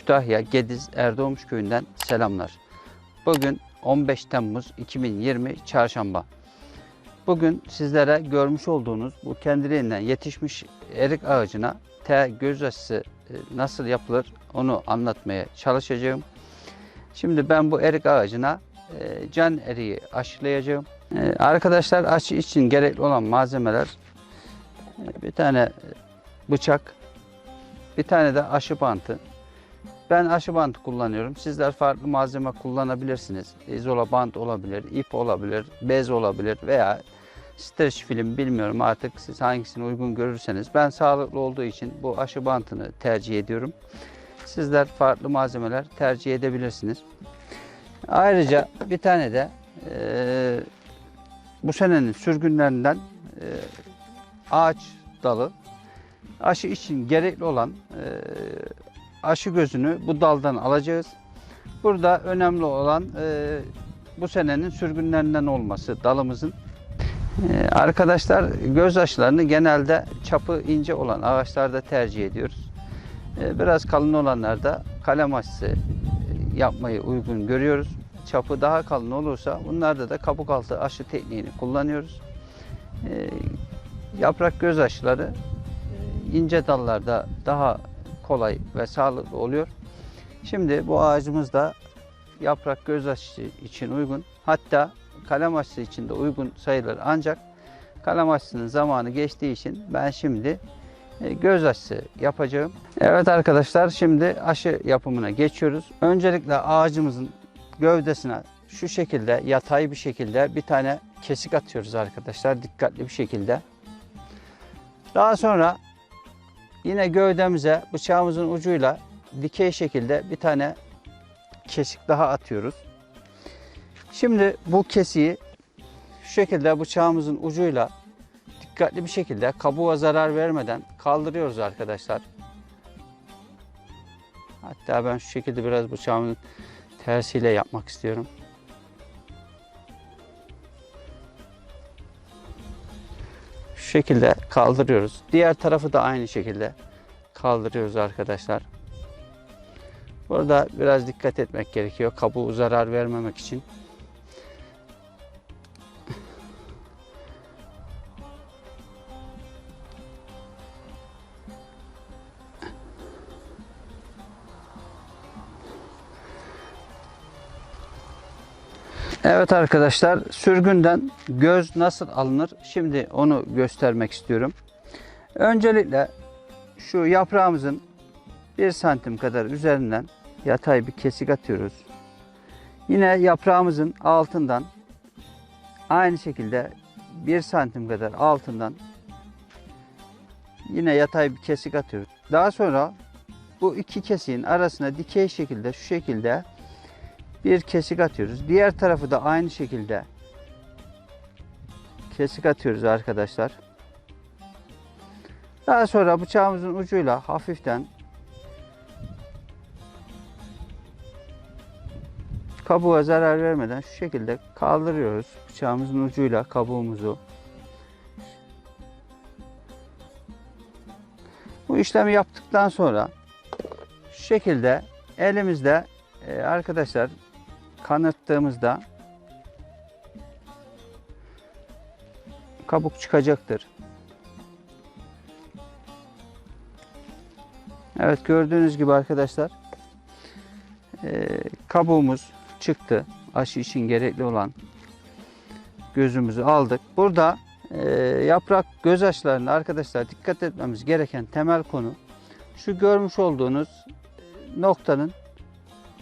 Kütahya Gediz Erdoğmuş köyünden selamlar. Bugün 15 Temmuz 2020 Çarşamba. Bugün sizlere görmüş olduğunuz bu kendiliğinden yetişmiş erik ağacına T göz aşısı e, nasıl yapılır onu anlatmaya çalışacağım. Şimdi ben bu erik ağacına e, can eriği aşılayacağım. E, Arkadaşlar aşı için gerekli olan malzemeler bir tane bıçak, bir tane de aşı bantı. Ben aşı bantı kullanıyorum. Sizler farklı malzeme kullanabilirsiniz. İzola bant olabilir, ip olabilir, bez olabilir veya streç film bilmiyorum artık siz hangisini uygun görürseniz. Ben sağlıklı olduğu için bu aşı bantını tercih ediyorum. Sizler farklı malzemeler tercih edebilirsiniz. Ayrıca bir tane de eee, bu senenin sürgünlerinden eee, ağaç dalı aşı için gerekli olan eee, aşı gözünü bu daldan alacağız. Burada önemli olan eee, bu senenin sürgünlerinden olması dalımızın. Eee, arkadaşlar göz aşılarını genelde çapı ince olan ağaçlarda tercih ediyoruz. Eee, biraz kalın olanlarda kalem aşısı eee, yapmayı uygun görüyoruz. Çapı daha kalın olursa bunlarda da kabuk altı aşı tekniğini kullanıyoruz. Eee, yaprak göz aşıları e, ince dallarda daha kolay ve sağlıklı oluyor. Şimdi bu ağacımız da yaprak göz aşısı için uygun. Hatta kalem aşısı için de uygun sayılır. Ancak kalem aşısının zamanı geçtiği için ben şimdi e, göz aşısı yapacağım. Evet arkadaşlar şimdi aşı yapımına geçiyoruz. Öncelikle ağacımızın gövdesine şu şekilde yatay bir şekilde bir tane kesik atıyoruz arkadaşlar dikkatli bir şekilde. Daha sonra yine gövdemize bıçağımızın ucuyla dikey şekilde bir tane kesik daha atıyoruz. Şimdi bu kesiği şu şekilde bıçağımızın ucuyla dikkatli bir şekilde kabuğa zarar vermeden kaldırıyoruz arkadaşlar. Hatta ben şu şekilde biraz bıçağımın tersiyle yapmak istiyorum. Şekilde kaldırıyoruz. Diğer tarafı da aynı şekilde kaldırıyoruz arkadaşlar. Burada biraz dikkat etmek gerekiyor. Kabuğu zarar vermemek için. Evet arkadaşlar sürgünden göz nasıl alınır? Şimdi onu göstermek istiyorum. Öncelikle şu yaprağımızın 1 santim kadar üzerinden yatay bir kesik atıyoruz. Yine yaprağımızın altından aynı şekilde 1 santim kadar altından yine yatay bir kesik atıyoruz. Daha sonra bu iki kesiğin arasına dikey şekilde şu şekilde bir kesik atıyoruz. Diğer tarafı da aynı şekilde kesik atıyoruz arkadaşlar. Daha sonra bıçağımızın ucuyla hafiften kabuğa zarar vermeden şu şekilde kaldırıyoruz bıçağımızın ucuyla kabuğumuzu. Bu işlemi yaptıktan sonra şu şekilde elimizde e, arkadaşlar kanırttığımızda kabuk çıkacaktır. Evet gördüğünüz gibi arkadaşlar e, kabuğumuz çıktı. Aşı için gerekli olan gözümüzü aldık. Burada e, yaprak göz aşılarında arkadaşlar dikkat etmemiz gereken temel konu şu görmüş olduğunuz noktanın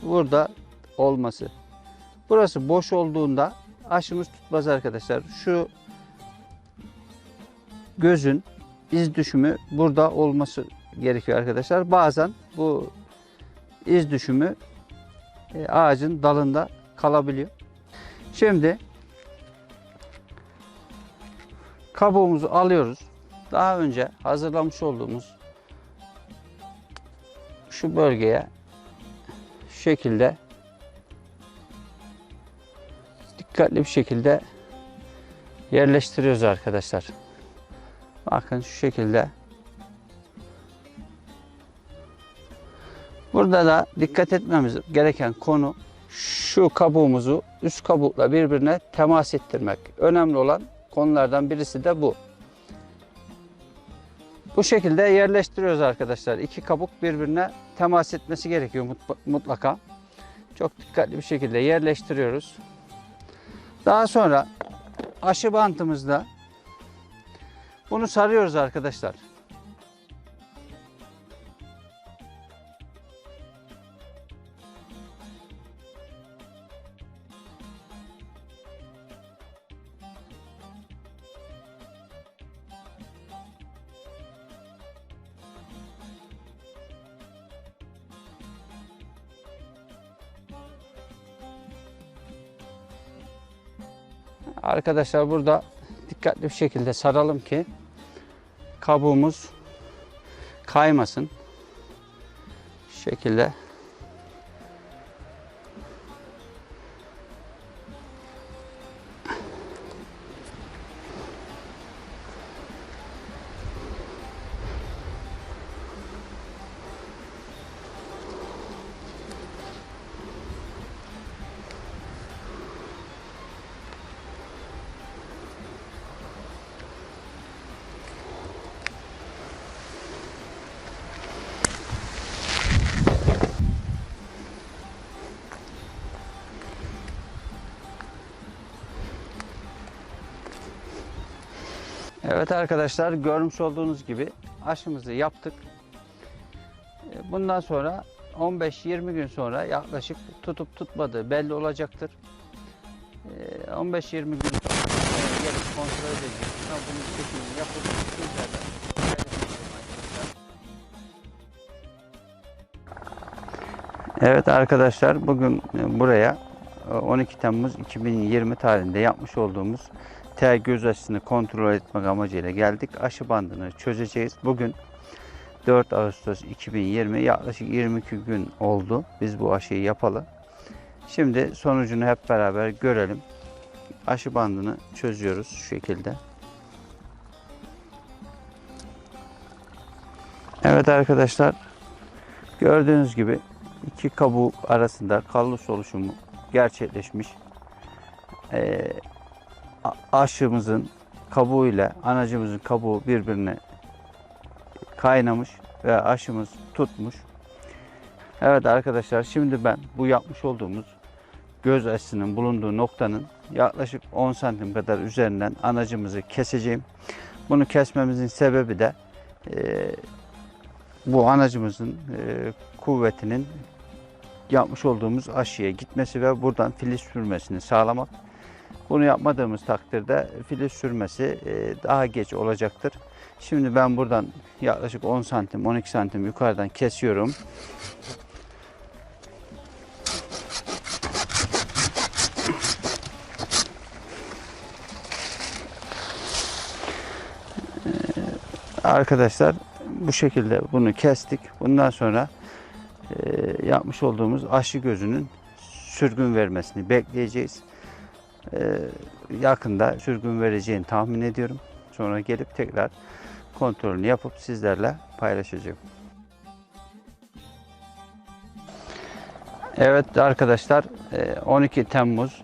burada olması. Burası boş olduğunda aşımız tutmaz arkadaşlar. Şu gözün iz düşümü burada olması gerekiyor arkadaşlar. Bazen bu iz düşümü e, ağacın dalında kalabiliyor. Şimdi kabuğumuzu alıyoruz. Daha önce hazırlamış olduğumuz şu bölgeye şekilde dikkatli bir şekilde yerleştiriyoruz arkadaşlar. Bakın şu şekilde Burada da dikkat etmemiz gereken konu şu kabuğumuzu üst kabukla birbirine temas ettirmek. Önemli olan konulardan birisi de bu. Bu şekilde yerleştiriyoruz arkadaşlar. İki kabuk birbirine temas etmesi gerekiyor mut- mutlaka. Çok dikkatli bir şekilde yerleştiriyoruz. Daha sonra aşı bantımızda bunu sarıyoruz arkadaşlar. Arkadaşlar burada dikkatli bir şekilde saralım ki kabuğumuz kaymasın. Şu şekilde Evet arkadaşlar görmüş olduğunuz gibi aşımızı yaptık. E, Bundan sonra 15-20 gün sonra yaklaşık tutup tutmadığı belli olacaktır. E, 15-20 gün sonra e, gelip kontrol edeceğiz. Bunun çekimini yapıp sizlerle. Evet arkadaşlar bugün e, buraya e, 12 Temmuz 2020 tarihinde yapmış olduğumuz T göz aşısını kontrol etmek amacıyla geldik. Aşı bandını çözeceğiz. Bugün 4 Ağustos 2020 yaklaşık 22 gün oldu. Biz bu aşıyı yapalı. Şimdi sonucunu hep beraber görelim. Aşı bandını çözüyoruz şu şekilde. Evet arkadaşlar gördüğünüz gibi iki kabuk arasında kallus oluşumu gerçekleşmiş. Ee, aşımızın kabuğuyla anacımızın kabuğu birbirine kaynamış ve aşımız tutmuş. Evet arkadaşlar şimdi ben bu yapmış olduğumuz göz aşısının bulunduğu noktanın yaklaşık 10 santim kadar üzerinden anacımızı keseceğim. Bunu kesmemizin sebebi de e, bu anacımızın e, kuvvetinin yapmış olduğumuz aşıya gitmesi ve buradan filiz sürmesini sağlamak. Bunu yapmadığımız takdirde filiz sürmesi e, daha geç olacaktır. Şimdi ben buradan yaklaşık 10 santim 12 santim yukarıdan kesiyorum. Ee, Arkadaşlar bu şekilde bunu kestik. Bundan sonra e, yapmış olduğumuz aşı gözünün sürgün vermesini bekleyeceğiz. Ee, yakında sürgün vereceğini tahmin ediyorum. Sonra gelip tekrar kontrolünü yapıp sizlerle paylaşacağım. Evet arkadaşlar e, 12 Temmuz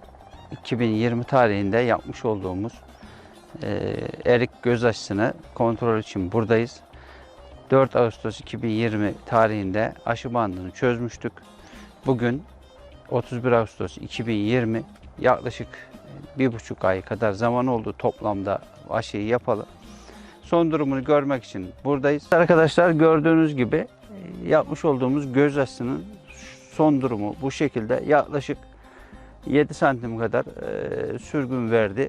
2020 tarihinde yapmış olduğumuz e, erik göz aşısını kontrol için buradayız. 4 Ağustos 2020 tarihinde aşı bandını çözmüştük. Bugün 31 Ağustos 2020 yaklaşık bir buçuk ay kadar zaman oldu toplamda aşıyı yapalı. Son durumunu görmek için buradayız. Arkadaşlar gördüğünüz gibi e, yapmış olduğumuz göz aşısının son durumu bu şekilde yaklaşık 7 santim kadar e, sürgün verdi.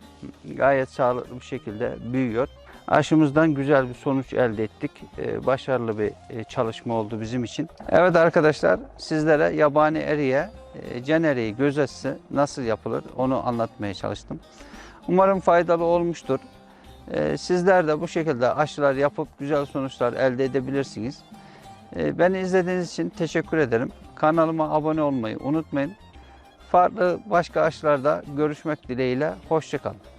Gayet sağlıklı bir şekilde büyüyor. Aşımızdan güzel bir sonuç elde ettik. E, başarılı bir e, çalışma oldu bizim için. Evet arkadaşlar sizlere yabani eriye, e, can eriği göz aşısı nasıl yapılır onu anlatmaya çalıştım. Umarım faydalı olmuştur. E, sizler de bu şekilde aşılar yapıp güzel sonuçlar elde edebilirsiniz. E, beni izlediğiniz için teşekkür ederim. Kanalıma abone olmayı unutmayın. Farklı başka aşılarda görüşmek dileğiyle. Hoşçakalın.